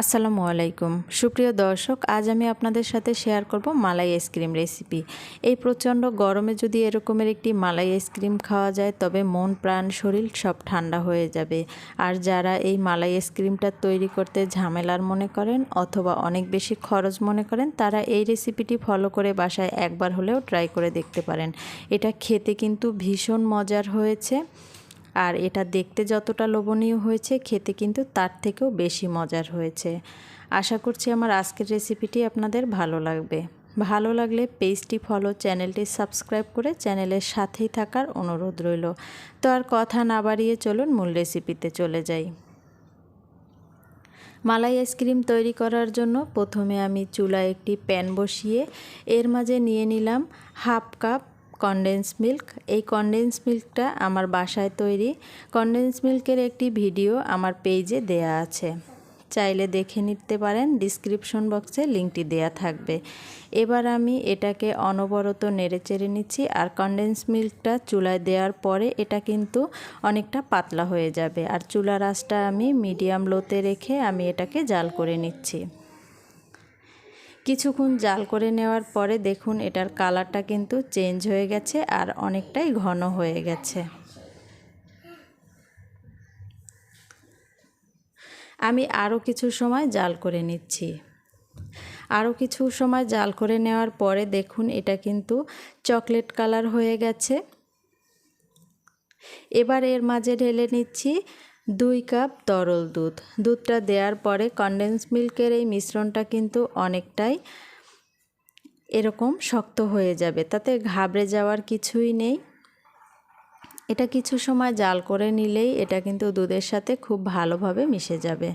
আসসালামু আলাইকুম। সুপ্রিয় দর্শক, আজ আমি আপনাদের সাথে শেয়ার করব মালাই আইসক্রিম রেসিপি। এই প্রচণ্ড গরমে যদি এরকমের একটি মালাই আইসক্রিম খাওয়া যায়, তবে মন, প্রাণ, শরীর সব ঠান্ডা হয়ে যাবে। আর যারা এই মালাই আইসক্রিমটা তৈরি করতে ঝামেলার মনে করেন অথবা অনেক বেশি খরচ মনে করেন, তারা এই রেসিপিটি ফলো করে বাসায় একবার হলেও ট্রাই করে দেখতে পারেন। এটা খেতে কিন্তু ভীষণ মজার হয়েছে। আর এটা দেখতে যতটা লোভনীয় হয়েছে, খেতে কিন্তু তার থেকেও বেশি মজার হয়েছে। আশা করছি আমার আজকের রেসিপিটি আপনাদের ভালো লাগবে। ভালো লাগলে পেজটি ফলো, চ্যানেলটি সাবস্ক্রাইব করে চ্যানেলের সাথেই থাকার অনুরোধ রইল। তো আর কথা না বাড়িয়ে চলুন মূল রেসিপিতে চলে যাই। মালাই আইসক্রিম তৈরি করার জন্য প্রথমে আমি চুলায় একটি প্যান বসিয়ে এর মাঝে নিয়ে নিলাম হাফ কাপ কনডেন্স মিল্ক এই কনডেন্স মিল্কটা আমার বাসায় তৈরি। কনডেন্স মিল্কের একটি ভিডিও আমার পেজে দেয়া আছে। চাইলে দেখে নিতে পারেন ডিসক্রিপশন বক্সে লিঙ্কটি দেয়া থাকবে। এবার আমি এটাকে অনবরত নেড়ে চেড়ে নিচ্ছি আর কনডেন্স মিল্কটা চুলায় দেওয়ার পরে এটা কিন্তু অনেকটা পাতলা হয়ে যাবে। আর চুলার আঁচটা আমি মিডিয়াম লোতে রেখে আমি এটাকে জাল করে নিচ্ছি। কিছুক্ষণ জাল করে নেওয়ার পরে দেখুন এটার কালারটা কিন্তু চেঞ্জ হয়ে গেছে আর অনেকটাই ঘন হয়ে গেছে। আমি আরও কিছু সময় জাল করে নিচ্ছি। আরও কিছু সময় জাল করে নেওয়ার পরে দেখুন এটা কিন্তু চকলেট কালার হয়ে গেছে। এবার এর মাঝে ঢেলে নিচ্ছি দুই কাপ তরল দুধ। দুধটা দেওয়ার পরে কনডেন্স মিল্কের এই মিশ্রণটা কিন্তু অনেকটাই এরকম শক্ত হয়ে যাবে। তাতে ঘাবড়ে যাওয়ার কিছুই নেই। এটা কিছু সময় জাল করে নিলেই এটা কিন্তু দুধের সাথে খুব ভালোভাবে মিশে যাবে।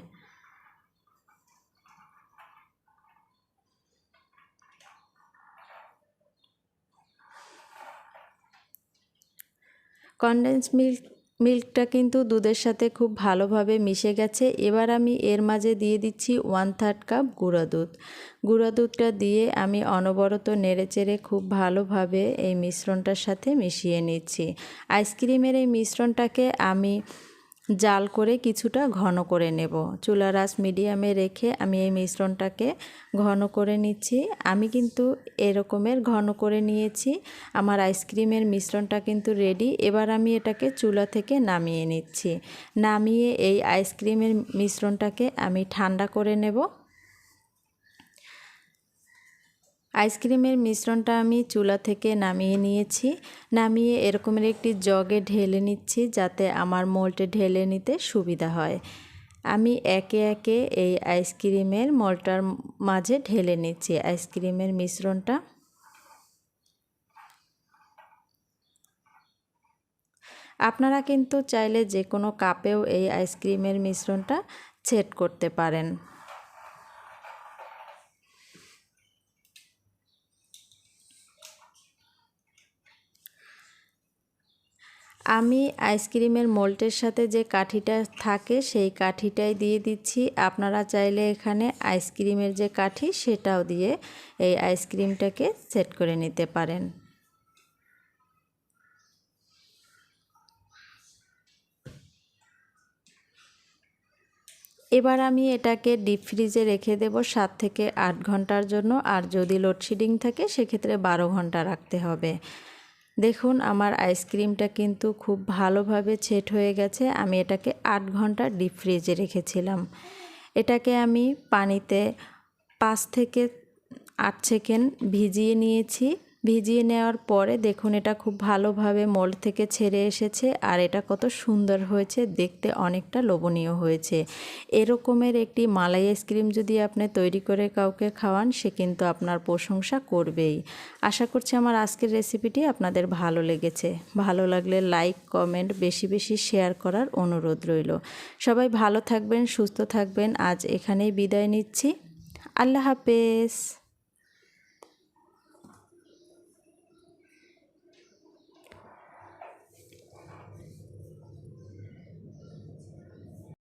কনডেন্স মিল্ক মিল্কটা কিন্তু দুধের সাথে খুব ভালোভাবে মিশে গেছে। এবার আমি এর মাঝে দিয়ে দিচ্ছি ওয়ান থার্ড কাপ গুঁড়া দুধ। গুঁড়া দুধটা দিয়ে আমি অনবরত নেড়েচেড়ে খুব ভালোভাবে এই মিশ্রণটার সাথে মিশিয়ে নিচ্ছি। আইসক্রিমের এই মিশ্রণটাকে আমি জাল করে কিছুটা ঘন করে নেব। চুলা রাস মিডিয়ামে রেখে আমি এই মিশ্রণটাকে ঘন করে নিচ্ছি। আমি কিন্তু এরকমের ঘন করে নিয়েছি। আমার আইসক্রিমের মিশ্রণটা কিন্তু রেডি। এবার আমি এটাকে চুলা থেকে নামিয়ে নিচ্ছি। নামিয়ে এই আইসক্রিমের মিশ্রণটাকে আমি ঠান্ডা করে নেব। আইসক্রিমের মিশ্রণটা আমি চুলা থেকে নামিয়ে নিয়েছি। নামিয়ে এরকমের একটি জগে ঢেলে নিচ্ছি যাতে আমার মোল্টে ঢেলে নিতে সুবিধা হয়। আমি একে একে এই আইসক্রিমের মলটার মাঝে ঢেলে নিচ্ছি আইসক্রিমের মিশ্রণটা। আপনারা কিন্তু চাইলে যে কোনো কাপেও এই আইসক্রিমের মিশ্রণটা সেট করতে পারেন। আমি আইসক্রিমের মোল্টের সাথে যে কাঠিটা থাকে সেই কাঠিটাই দিয়ে দিচ্ছি। আপনারা চাইলে এখানে আইসক্রিমের যে কাঠি সেটাও দিয়ে এই আইসক্রিমটাকে সেট করে নিতে পারেন। এবার আমি এটাকে ডিপ ফ্রিজে রেখে দেব সাত থেকে আট ঘণ্টার জন্য। আর যদি লোডশেডিং থাকে সেক্ষেত্রে বারো ঘণ্টা রাখতে হবে। দেখুন, আমার আইসক্রিমটা কিন্তু খুব ভালোভাবে ছেট হয়ে গেছে। আমি এটাকে আট ঘণ্টা ডিপ ফ্রিজে রেখেছিলাম। এটাকে আমি পানিতে পাঁচ থেকে আট সেকেন্ড ভিজিয়ে নিয়েছি। ভিজিয়ে নেওয়ার পরে দেখুন এটা খুব ভালোভাবে মোল্ড থেকে ছেড়ে এসেছে আর এটা কত সুন্দর হয়েছে, দেখতে অনেকটা লোভনীয় হয়েছে। এরকমের একটি মালাই আইসক্রিম যদি আপনি তৈরি করে কাউকে খাওয়ান, সে কিন্তু আপনার প্রশংসা করবেই। আশা করছি আমার আজকের রেসিপিটি আপনাদের ভালো লেগেছে। ভালো লাগলে লাইক কমেন্ট বেশি বেশি শেয়ার করার অনুরোধ রইল। সবাই ভালো থাকবেন, সুস্থ থাকবেন। আজ এখানেই বিদায় নিচ্ছি। আল্লাহ হাফেজ।